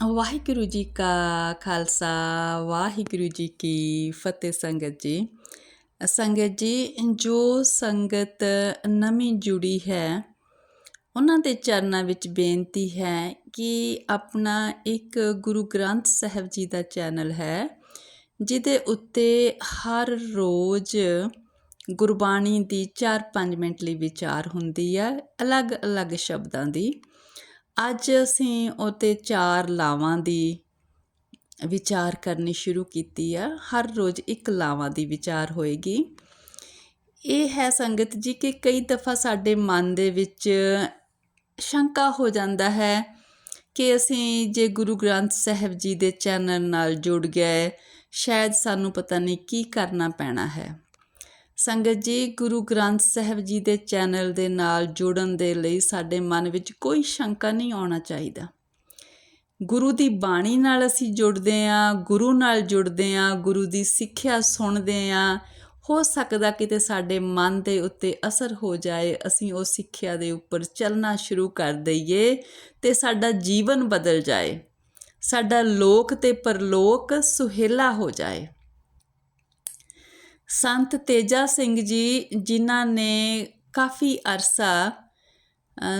ਵਾਹਿਗੁਰੂ ਜੀ ਕਾ ਖਾਲਸਾ ਵਾਹਿਗੁਰੂ ਜੀ ਕੀ ਫਤਿਹ ਸੰਗਤ ਜੀ ਸੰਗਤ ਜੀ ਜੋ ਸੰਗਤ ਨਵੀਂ ਜੁੜੀ ਹੈ ਉਹਨਾਂ ਦੇ ਚਰਨਾਂ ਵਿੱਚ ਬੇਨਤੀ ਹੈ ਕਿ ਆਪਣਾ ਇੱਕ ਗੁਰੂ ਗ੍ਰੰਥ ਸਾਹਿਬ ਜੀ ਦਾ ਚੈਨਲ ਹੈ ਜਿਹਦੇ ਉੱਤੇ ਹਰ ਰੋਜ਼ ਗੁਰਬਾਣੀ ਦੀ 4-5 ਮਿੰਟ ਲਈ ਵਿਚਾਰ ਹੁੰਦੀ ਹੈ ਅਲੱਗ-ਅਲੱਗ ਸ਼ਬਦਾਂ ਦੀ ਅੱਜ ਅਸੀਂ ਉਤੇ ਚਾਰ ਲਾਵਾਂ ਦੀ ਵਿਚਾਰ ਕਰਨੀ ਸ਼ੁਰੂ ਕੀਤੀ ਆ। ਹਰ ਰੋਜ਼ ਇੱਕ ਲਾਵਾਂ ਦੀ ਵਿਚਾਰ ਹੋਏਗੀ। ਇਹ ਹੈ ਸੰਗਤ ਜੀ ਕਿ ਕਈ ਦਫਾ ਸਾਡੇ ਮਨ ਦੇ ਵਿੱਚ ਸ਼ੰਕਾ ਹੋ ਜਾਂਦਾ ਹੈ ਕਿ ਅਸੀਂ ਜੇ ਗੁਰੂ ਗ੍ਰੰਥ ਸਾਹਿਬ ਜੀ ਦੇ ਚੈਨਲ ਨਾਲ ਜੁੜ ਗਏ, ਸ਼ਾਇਦ ਸਾਨੂੰ ਪਤਾ ਨਹੀਂ ਕੀ ਕਰਨਾ ਪੈਣਾ ਹੈ। ਸੰਗਤ ਜੀ, ਗੁਰੂ ਗ੍ਰੰਥ ਸਾਹਿਬ ਜੀ ਦੇ ਚੈਨਲ ਦੇ ਨਾਲ ਜੁੜਨ ਦੇ ਲਈ ਸਾਡੇ ਮਨ ਵਿੱਚ ਕੋਈ ਸ਼ੰਕਾ ਨਹੀਂ ਆਉਣਾ ਚਾਹੀਦਾ। ਗੁਰੂ ਦੀ ਬਾਣੀ ਨਾਲ ਅਸੀਂ ਜੁੜਦੇ ਆਂ ਗੁਰੂ ਨਾਲ ਜੁੜਦੇ ਆਂ ਗੁਰੂ ਦੀ ਸਿੱਖਿਆ ਸੁਣਦੇ ਆਂ ਹੋ ਸਕਦਾ ਕਿਤੇ ਸਾਡੇ ਮਨ ਦੇ ਉੱਤੇ ਅਸਰ ਹੋ ਜਾਏ, ਅਸੀਂ ਉਹ ਸਿੱਖਿਆ ਦੇ ਉੱਪਰ ਚੱਲਣਾ ਸ਼ੁਰੂ ਕਰ ਦਈਏ ਤੇ ਸਾਡਾ ਜੀਵਨ ਬਦਲ ਜਾਏ। ਸਾਡਾ ਲੋਕ ਤੇ ਪਰਲੋਕ ਸੁਹੇਲਾ ਹੋ ਜਾਏ। ਸੰਤ ਤੇਜਾ ਸਿੰਘ ਜੀ ਜਿਨ੍ਹਾਂ ਨੇ ਕਾਫੀ ਅਰਸਾ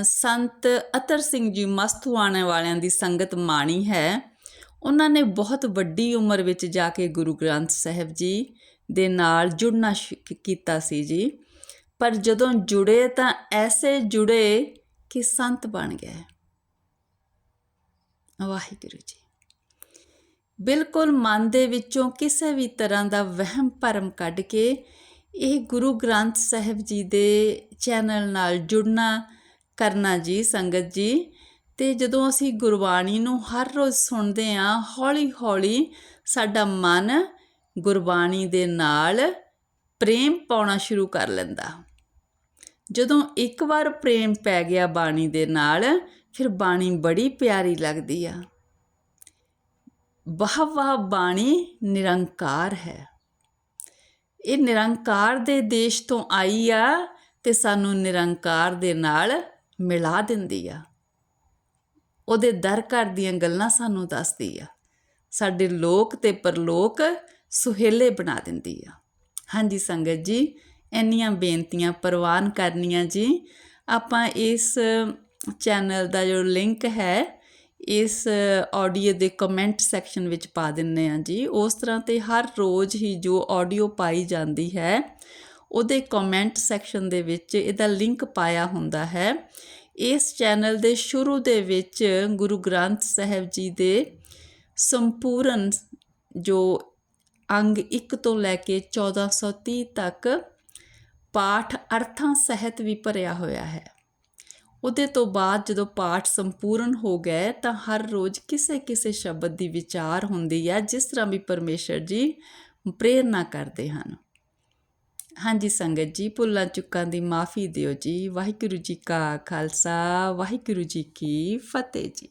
ਸੰਤ ਅਤਰ ਸਿੰਘ ਜੀ ਮਸਤੂਆਣੇ ਵਾਲਿਆਂ ਦੀ ਸੰਗਤ ਮਾਣੀ ਹੈ। ਉਹਨਾਂ ਨੇ ਬਹੁਤ ਵੱਡੀ ਉਮਰ ਵਿੱਚ ਜਾ ਕੇ ਗੁਰੂ ਗ੍ਰੰਥ ਸਾਹਿਬ ਜੀ ਦੇ ਨਾਲ ਜੁੜਨਾ ਕੀਤਾ ਸੀ ਜੀ। ਪਰ ਜਦੋਂ ਜੁੜੇ ਤਾਂ ਐਸੇ ਜੁੜੇ ਕਿ ਸੰਤ ਬਣ ਗਏ। ਵਾਹਿਗੁਰੂ ਜੀ। ਬਿਲਕੁਲ ਮਨ ਦੇ ਵਿੱਚੋਂ ਕਿਸੇ ਵੀ ਤਰ੍ਹਾਂ ਦਾ ਵਹਿਮ ਭਰਮ ਕੱਢ ਕੇ ਇਹ ਗੁਰੂ ਗ੍ਰੰਥ ਸਾਹਿਬ ਜੀ ਦੇ ਚੈਨਲ ਨਾਲ ਜੁੜਨਾ ਕਰਨਾ ਜੀ, ਸੰਗਤ ਜੀ। ਤੇ ਜਦੋਂ ਅਸੀਂ ਗੁਰਬਾਣੀ ਨੂੰ ਹਰ ਰੋਜ਼ ਸੁਣਦੇ ਆਂ ਹੌਲੀ-ਹੌਲੀ ਸਾਡਾ ਮਨ ਗੁਰਬਾਣੀ ਦੇ ਨਾਲ ਪ੍ਰੇਮ ਪਾਉਣਾ ਸ਼ੁਰੂ ਕਰ ਲੈਂਦਾ। ਜਦੋਂ ਇੱਕ ਵਾਰ ਪ੍ਰੇਮ ਪੈ ਗਿਆ ਬਾਣੀ ਦੇ ਨਾਲ, ਫਿਰ ਬਾਣੀ ਬੜੀ ਪਿਆਰੀ ਲੱਗਦੀ ਆ। ਵਾਹ ਵਾਹ ਬਾਣੀ ਨਿਰੰਕਾਰ ਹੈ। ਇਹ ਨਿਰੰਕਾਰ ਦੇ ਦੇਸ਼ ਤੋਂ ਆਈ ਆ ਤੇ ਸਾਨੂੰ ਨਿਰੰਕਾਰ ਦੇ ਨਾਲ ਮਿਲਾ ਦਿੰਦੀ ਆ। ਉਹਦੇ ਦਰ ਘਰ ਦੀਆਂ ਗੱਲਾਂ ਸਾਨੂੰ ਦੱਸਦੀ ਆ। ਸਾਡੇ ਲੋਕ ਤੇ ਪਰਲੋਕ ਸੁਹੇਲੇ ਬਣਾ ਦਿੰਦੀ ਆ। ਹਾਂਜੀ ਸੰਗਤ ਜੀ, ਇੰਨੀਆਂ ਬੇਨਤੀਆਂ ਪ੍ਰਵਾਨ ਕਰਨੀਆਂ ਜੀ। ਆਪਾਂ ਇਸ ਚੈਨਲ ਦਾ ਜੋ ਲਿੰਕ ਹੈ ਇਸ ਆਡੀਓ ਦੇ ਕਮੈਂਟ ਸੈਕਸ਼ਨ ਵਿੱਚ ਪਾ ਦਿੰਨੇ ਆ ਜੀ। ਉਸ ਤਰ੍ਹਾਂ ਤੇ ਹਰ ਰੋਜ਼ ਹੀ ਜੋ ਆਡੀਓ ਪਾਈ ਜਾਂਦੀ ਹੈ, ਉਹਦੇ ਕਮੈਂਟ ਸੈਕਸ਼ਨ ਦੇ ਵਿੱਚ ਇਹਦਾ ਲਿੰਕ ਪਾਇਆ ਹੁੰਦਾ ਹੈ। ਇਸ ਚੈਨਲ ਦੇ ਸ਼ੁਰੂ ਦੇ ਵਿੱਚ ਗੁਰੂ ਗ੍ਰੰਥ ਸਾਹਿਬ ਜੀ ਦੇ ਸੰਪੂਰਨ ਜੋ ਅੰਗ 1 ਤੋਂ ਲੈ ਕੇ 1430 ਤੱਕ ਪਾਠ ਅਰਥਾਂ ਸਹਿਤ ਵੀ ਭਰਿਆ ਹੋਇਆ ਹੈ। ਉਹਦੇ ਤੋਂ ਬਾਅਦ ਜਦੋਂ ਪਾਠ ਸੰਪੂਰਨ ਹੋ ਗਏ ਤਾਂ ਹਰ ਰੋਜ਼ ਕਿਸੇ ਕਿਸੇ ਸ਼ਬਦ ਦੀ ਵਿਚਾਰ ਹੁੰਦੀ ਹੈ, ਜਿਸ ਤਰ੍ਹਾਂ ਵੀ ਪਰਮੇਸ਼ਰ ਜੀ ਪ੍ਰੇਰਣਾ ਕਰਦੇ ਹਨ। ਹਾਂਜੀ ਸੰਗਤ ਜੀ, ਭੁੱਲਾਂ ਚੁੱਕਾਂ ਦੀ ਮਾਫੀ ਦਿਓ ਜੀ। ਵਾਹਿਗੁਰੂ ਜੀ ਕਾ ਖਾਲਸਾ, ਵਾਹਿਗੁਰੂ ਜੀ ਕੀ ਫਤਿਹ ਜੀ।